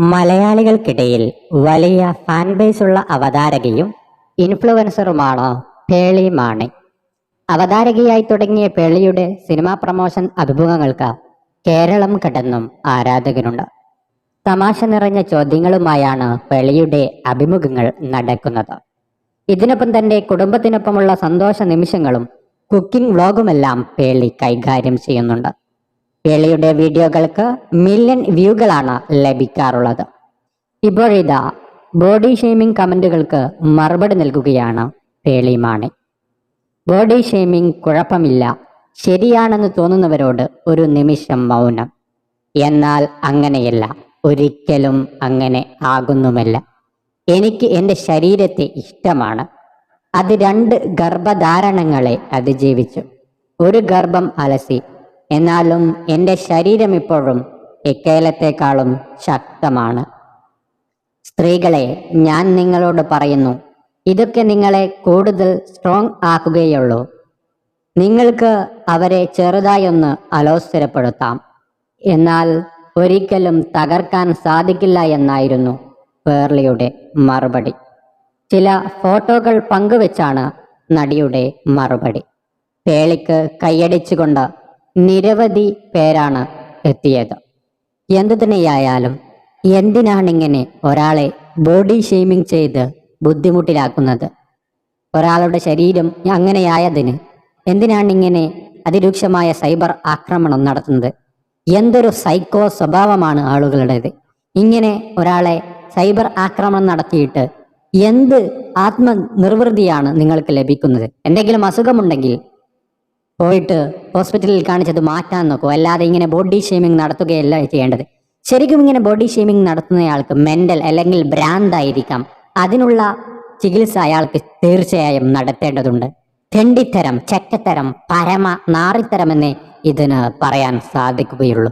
മലയാളികൾക്കിടയിൽ വലിയ fan base ഉള്ള അവതാരകയും ഇൻഫ്ലുവൻസറുമാണ് പേളി മാണി. അവതാരകയായി തുടങ്ങിയ പേളിയുടെ സിനിമാ പ്രമോഷൻ അഭിമുഖങ്ങൾക്ക് കേരളം കടന്നും ആരാധകരുണ്ട് തമാശ നിറഞ്ഞ ചോദ്യങ്ങളുമായാണ് പേളിയുടെ അഭിമുഖങ്ങൾ നടക്കുന്നത്. ഇതിനൊപ്പം തന്റെ കുടുംബത്തിനൊപ്പമുള്ള സന്തോഷ നിമിഷങ്ങളും കുക്കിംഗ് വ്ളോഗുമെല്ലാം പേളി കൈകാര്യം ചെയ്യുന്നുണ്ട്. പേളിയുടെ വീഡിയോകൾക്ക് മില്യൺ വ്യൂകളാണ് ലഭിക്കാറുള്ളത്. ഇപ്പോഴിതാ ബോഡി ഷെയ്മിംഗ് കമന്റുകൾക്ക് മറുപടി നൽകുകയാണ് പേളി മാണി ബോഡി ഷെയ്മിംഗ് കുഴപ്പമില്ല ശരിയാണെന്ന് തോന്നുന്നവരോട് ഒരു നിമിഷം മൗനം. എന്നാൽ അങ്ങനെയല്ല ഒരിക്കലും അങ്ങനെ ആകുന്നുമല്ല. എനിക്ക് എന്റെ ശരീരത്തെ ഇഷ്ടമാണ്. അത് രണ്ട് ഗർഭധാരണങ്ങളെ അതിജീവിച്ചു. ഒരു ഗർഭം അലസി എന്നാലും എന്റെ ശരീരം ഇപ്പോഴും എക്കേലത്തെക്കാളും ശക്തമാണ്. സ്ത്രീകളെ ഞാൻ നിങ്ങളോട് പറയുന്നു ഇതൊക്കെ നിങ്ങളെ കൂടുതൽ സ്ട്രോങ് ആക്കുകയുള്ളൂ നിങ്ങൾക്ക് അവരെ ചെറുതായൊന്ന് അലോസരപ്പെടുത്താം. എന്നാൽ ഒരിക്കലും തകർക്കാൻ സാധിക്കില്ല എന്നായിരുന്നു പേർലിയുടെ മറുപടി. ചില ഫോട്ടോകൾ പങ്കുവെച്ചാണ് നടിയുടെ മറുപടി. പേളിക്ക് കൈയടിച്ചുകൊണ്ട് നിരവധി പേരാണ് എത്തിയത്. എന്തു തന്നെയായാലും എന്തിനാണിങ്ങനെ ഒരാളെ ബോഡി ഷെയ്മിങ് ചെയ്ത് ബുദ്ധിമുട്ടിലാക്കുന്നത്? ഒരാളുടെ ശരീരം അങ്ങനെയായതിന് എന്തിനാണിങ്ങനെ അതിരൂക്ഷമായ സൈബർ ആക്രമണം നടത്തുന്നത്? എന്തൊരു സൈക്കോ സ്വഭാവമാണ് ആളുകളുടേത്? ഇങ്ങനെ ഒരാളെ സൈബർ ആക്രമണം നടത്തിയിട്ട് എന്ത് ആത്മനിർവൃതിയാണ് നിങ്ങൾക്ക് ലഭിക്കുന്നത്? എന്തെങ്കിലും അസുഖമുണ്ടെങ്കിൽ പോയിട്ട് ഹോസ്പിറ്റലിൽ കാണിച്ചത് മാറ്റാൻ നോക്കൂ. അല്ലാതെ ഇങ്ങനെ ബോഡി ഷേമിംഗ് നടത്തുകയല്ല ചെയ്യേണ്ടത്. ശരിക്കും ഇങ്ങനെ ബോഡി ഷേമിംഗ് നടത്തുന്നയാൾക്ക് മെന്റൽ അല്ലെങ്കിൽ ഭ്രാന്തായിരിക്കാം. അതിനുള്ള ചികിത്സ അയാൾക്ക് തീർച്ചയായും നടത്തേണ്ടതുണ്ട്. തെണ്ടിത്തരം ചെക്കത്തരം പരമ നാറിത്തരമെന്നേ ഇതിന് പറയാൻ സാധിക്കുകയുള്ളൂ.